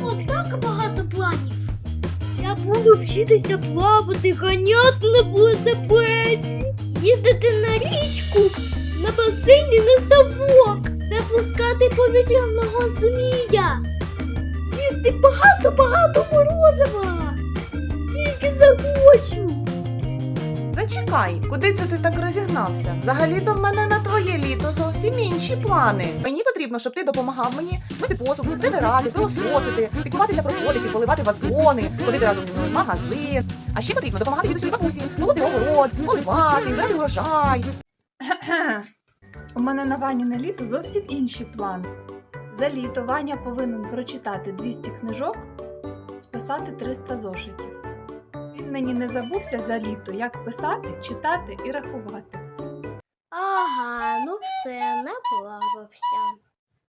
було так багато планів. Я буду вчитися плавати, ганяти на велосипеді, їздити на річку, на басейні на ставок, запускати повітряного змія, їсти багато-багато морозива. Тільки захочу. Зачекай, куди це ти так розігнався? Взагалі-то в мене на твоє літо зовсім інші плани. Мені потрібно, щоб ти допомагав мені мити посуд, прибирати, пилососити, піклуватися про котиків, поливати вазони, ходити разом в магазин. А ще потрібно допомагати дідусю і бабусі, молоти огород, поливати, збирати урожай. У мене на Вані на літо зовсім інші плани. За літо Ваня повинен прочитати 200 книжок, списати 300 зошитів. Він мені не забувся за літо, як писати, читати і рахувати. Ага, ну все, наплавався.